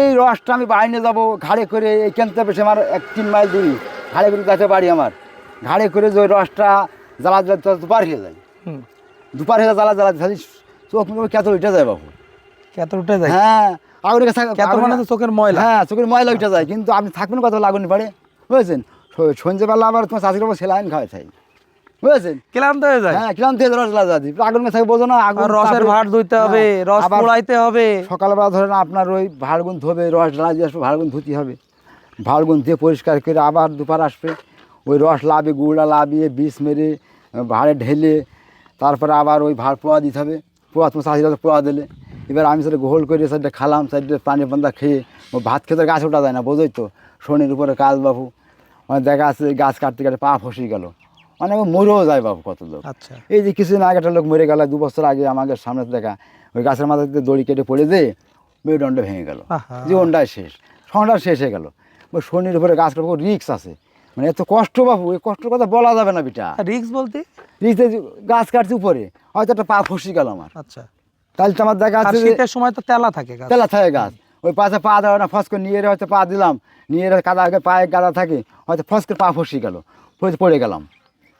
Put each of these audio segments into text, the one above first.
এই রসটা আমি বাইনে যাব ঘাড়ে করে এইখান থেকে বেশি আমার এক তিন মাইল দূরি ঘাড়ে করে যাতে বাড়ি আমার। ঘাড়ে করে যে ওই রসটা জ্বালা জ্বালা দুপার হয়ে যায়। দুপার হয়ে জ্বালা জ্বালা খালি চোখ মুখে কেত উঠে যায় বাবু কত উঠে যায়? হ্যাঁ আগুনের কাছে মানে চোখের ময়লা। হ্যাঁ চোখের ময়লা উঠে যায় কিন্তু আপনি থাকবেন কত লাগুনি পারে বুঝেছেন? সন্ধ্যেবেলা আবার তোমার চাষির উপর সেলাইন খাওয়াই চাই বুঝেছেন? ক্লান্ত হয়ে যায়। হ্যাঁ ক্লান্ত হয়ে রস জ্বালা যাচ্ছি আগুন থাকে বোঝো না আগুন রসের ভাট ধুইতে হবে হ্যাঁ, রস পোড়াইতে হবে। সকালবেলা ধরেন আপনার ওই ভাড়গুন ধোবে রস ঢালা দিয়ে আসবে ভাড়গুন ধুতে হবে। ভাড়গুন দিয়ে পরিষ্কার করে আবার দুপার আসবে। ওই রস লাভে গুড়া লাভিয়ে বিষ মেরে ভাড়ে ঢেলে তারপরে আবার ওই ভাড় পোয়া দিতে হবে। পোয়া তোমার তো পোয়া দিলে। এবার আমি সেটা গোহল করে সাইডে খালাম সাইডে পানি পান্তা খেয়ে ও ভাত খেতে গাছ ওঠা যায় না বোঝোই তো। শনির উপরে কাজ বাবু মানে দেখা যাচ্ছে গাছ কাটতে কাটতে পা ফসে গেল। অনেক মরেও যায় বাবু কত লোক। আচ্ছা। এই যে কিছুদিন আগে একটা লোক মরে গেল দু বছর আগে আমাদের সামনে দেখা ওই গাছের মাথা থেকে দড়ি কেটে পড়ে দিয়ে মেরুদণ্ড ভেঙে গেল। জীবনটাই শেষ সংসার শেষ হয়ে গেল। ওই শনির উপরে গাছ কাটবো রিক্স আছে। মানে এত কষ্ট বাবু এই কষ্টের কথা বলা যাবে না বিটা। রিক্স বলতে? রিক্সে গাছ কাটছে উপরে হয়তো একটা পা ফসি গেল আমার। আচ্ছা। তাহলে তো আমার দেখা শীতের সময় তো তেলা থাকে তেলা থাকে গাছ। ওই পাশে পা দেওয়া না ফস করে নিয়ে এরে হয়তো পা দিলাম নিয়ে এরে কাদা আগে পায়ে কাদা থাকে হয়তো ফস করে পা ফসি গেল পড়ে গেলাম।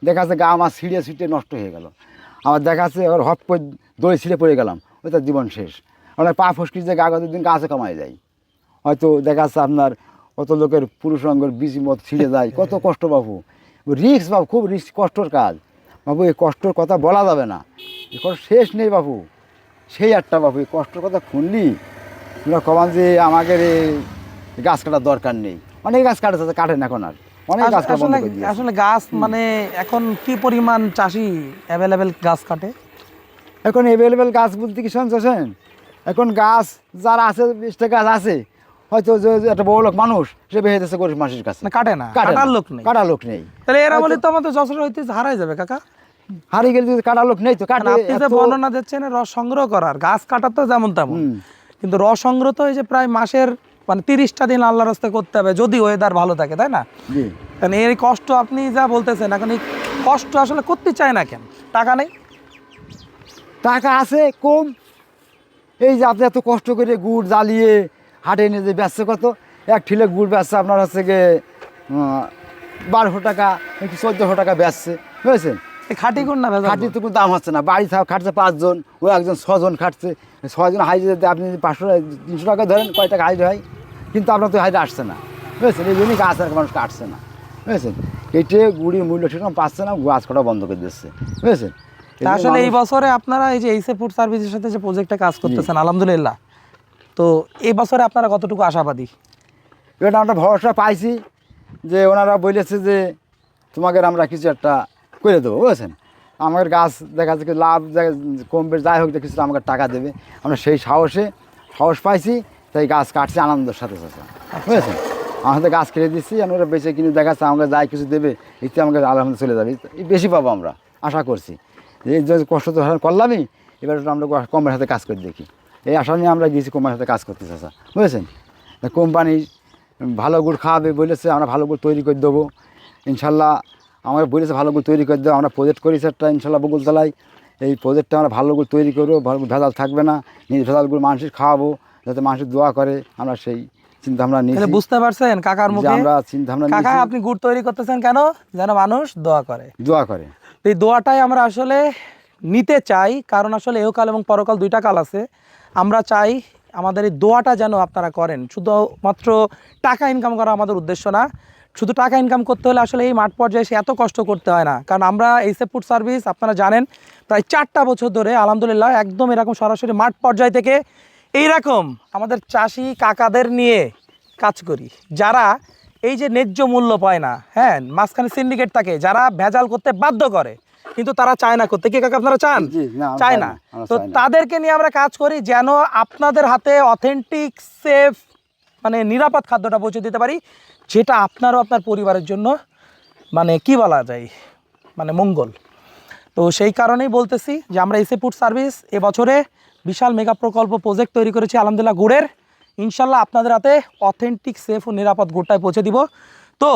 দেখা যাচ্ছে গা, আমার ছিঁড়ে ছিঁড়ে নষ্ট হয়ে গেল। আমার দেখা যাচ্ছে ওর হপ করে দড়ি ছিঁড়ে পড়ে গেলাম। ওই তার জীবন শেষ। আমার পা ফসকি যে গা দিন গাছে কামাই যায়। হয়তো দেখা যাচ্ছে আপনার কত লোকের পুরুষ অঙ্গের বিচি মত ছিঁড়ে যায়। কত কষ্ট বাবু রিক্স বাবু খুব রিক্স কষ্টর কাজ। বাবু এই কষ্টর কথা বলা যাবে না। এই কষ্ট শেষ নেই বাবু সেই একটা বাবু এই কষ্টর কথা শুনলি তোমরা কমান যে আমাদের এই গাছ কাটার দরকার নেই। অনেক গাছ কাটে কাটেন এখন আর। অনেক গাছ আসলে আসলে গাছ মানে এখন কি পরিমাণ চাষি অ্যাভেলেবেল গাছ কাটে? এখন অ্যাভেলেবেল গাছ বলতে কি শুনছেন এখন গাছ যারা আছে বিশটা গাছ আছে হয়তো যে একটা বড় লোক মানুষ সে বেহেতেছে গরিব মানুষের কাছে। কাটে না কাটার লোক নেই। কাটার লোক নেই। তাহলে এরা বলে তো আমাদের যশোর হইতে হারাই যাবে কাকা। হারিয়ে গেলে যদি কাটার লোক নেই তো কারণ কাটে আপনি যে বর্ণনা দিচ্ছেন রস সংগ্রহ করার গাছ কাটা তো যেমন তেমন। কিন্তু রস সংগ্রহ তো এই যে প্রায় মাসের মানে তিরিশটা দিন আল্লাহ রাস্তায় করতে হবে যদি ওয়েদার ভালো থাকে তাই না? কারণ এই কষ্ট আপনি যা বলতেছেন এখন এই কষ্ট আসলে করতে চায় না কেন? টাকা নেই? টাকা আছে কম। এই যে আপনি এত কষ্ট করে গুড় জ্বালিয়ে হাটে নিয়ে যে ব্যবসা কত এক ঠিলে গুড় ব্যবসা আপনার হচ্ছে গিয়ে বারোশো টাকা কি চোদ্দোশো টাকা বেচছে বুঝেছেন? খাঁটি কোন না কোন? তো কোনো দাম হচ্ছে না। বাড়ি খাটছে পাঁচজন ও একজন ছজন খাটছে। ছজন হাইজে আপনি পাঁচশো তিনশো টাকা ধরেন কয় টাকা হাইজে হয় কিন্তু আপনার তো হাইজে আসছে না। বুঝেছেন? এই জন্যই গাছ আর মানুষ কাটছে না। বুঝেছেন? এইটে গুড়ির মূল্য সেরকম পাচ্ছে না গাছ কাটা বন্ধ করে দিচ্ছে। বুঝেছেন? আসলে এই বছরে আপনারা এই যে এইসে ফুড সার্ভিসের সাথে যে প্রজেক্টে কাজ করতেছেন আলহামদুলিল্লাহ। তো এই বছরে আপনারা কতটুকু আশাবাদী? এটা আমরা ভরসা পাইছি যে ওনারা বলেছে যে তোমাকে আমরা কিছু একটা করে দেবো, বুঝেছেন? আমাদের গাছ দেখা যাচ্ছে লাভ কমবে যাই হোক কিছু আমাকে টাকা দেবে। আমরা সেই সাহসে, সাহস পাইছি, তাই গাছ কাটছি আনন্দের সাথে সাথে, বুঝেছেন? আমার সাথে গাছ কেটে দিচ্ছি আমরা বেঁচে কিনে দেখাচ্ছে, আমাকে যাই কিছু দেবে এতে আমাকে আলহামদুলিল্লাহ চলে যাবে। বেশি পাবো আমরা, আশা করছি। এই কষ্ট তো করলামই, এবার আমরা কমের সাথে কাজ করে দেখি। এই আশা নিয়ে আমরা গিয়েছি কোম্পানির সাথে কাজ করতে, চাচা, বুঝেছেন? কোম্পানি ভালো গুড় খাওয়াবে বলেছে, আমরা ভালো গুড় তৈরি করে দেবো। ইনশাল্লাহ আমরা বলেছে ভালো গুড় তৈরি করে দেবো আমরা প্রজেক্ট করেছি একটা ইনশাল্লাহ বকুলতলায় এই প্রজেক্টটা আমরা ভালো গুড় তৈরি করব ভালো ভেজাল থাকবে না নিজ ভেজাল গুড় মানুষের খাওয়াবো যাতে মানুষের দোয়া করে। আমরা সেই চিন্তা ভাবনা বুঝতে পারছেন কাকার মুখে? আমরা চিন্তা ভাবনা কাকা আপনি গুড় তৈরি করতেছেন কেন? যেন মানুষ দোয়া করে। দোয়া করে। এই দোয়াটাই আমরা আসলে নিতে চাই কারণ আসলে এহকাল এবং পরকাল দুইটা কাল আছে। আমরা চাই আমাদের এই দোয়াটা যেন আপনারা করেন। শুধুমাত্র টাকা ইনকাম করা আমাদের উদ্দেশ্য না শুধু টাকা ইনকাম করতে হলে আসলে এই মাঠ পর্যায়ে সে এত কষ্ট করতে হয় না। কারণ আমরা এই ফুড সার্ভিস আপনারা জানেন প্রায় চারটা বছর ধরে আলহামদুলিল্লাহ একদম এরকম সরাসরি মাঠ পর্যায় থেকে এইরকম আমাদের চাষি কাকাদের নিয়ে কাজ করি। যারা এই যে ন্যায্য মূল্য পায় না হ্যাঁ মাঝখানে সিন্ডিকেট থাকে যারা ভেজাল করতে বাধ্য করে কিন্তু তারা চায় না করতে। কি কাকা আপনারা চান? চায় না, তো তাদেরকে নিয়ে আমরা কাজ করি যেন আপনাদের হাতে অথেন্টিক সেফ মানে নিরাপদ খাদ্যটা পৌঁছে দিতে পারি, যেটা আপনারও আপনার পরিবারের জন্য মানে কি বলা যায় মানে মঙ্গল। তো সেই কারণেই বলতেছি যে আমরা এসে ফুড সার্ভিস এবছরে বিশাল মেগা প্রকল্প প্রজেক্ট তৈরি করেছি আলহামদুলিল্লাহ, গুড়ের। ইনশাল্লাহ আপনাদের হাতে অথেন্টিক সেফ ও নিরাপদ গুড়টায় পৌঁছে দিব। তো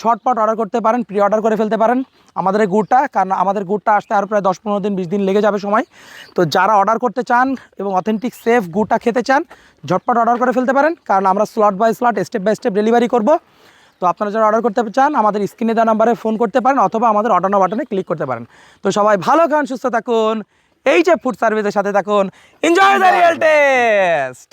ঝটপট অর্ডার করতে পারেন প্রি অর্ডার করে ফেলতে পারেন আমাদের এই গুড়টা, কারণ আমাদের গুড়টা আসতে আর প্রায় দশ পনেরো দিন, বিশ দিন লেগে যাবে সময়। তো যারা অর্ডার করতে চান এবং অথেন্টিক সেফ গুড়টা খেতে চান, ঝটপট অর্ডার করে ফেলতে পারেন, কারণ আমরা slot by slot step by step delivery করব। তো আপনারা যারা অর্ডার করতে চান, আমাদের স্ক্রিনে দেওয়া নাম্বারে ফোন করতে পারেন অথবা আমাদের অর্ডার বাটনে ক্লিক করতে পারেন। তো সবাই ভালো খান সুস্থ থাকুন, এই যে ফুড সার্ভিসের সাথে থাকুন এনজয় দ্য রিয়েল টেস্ট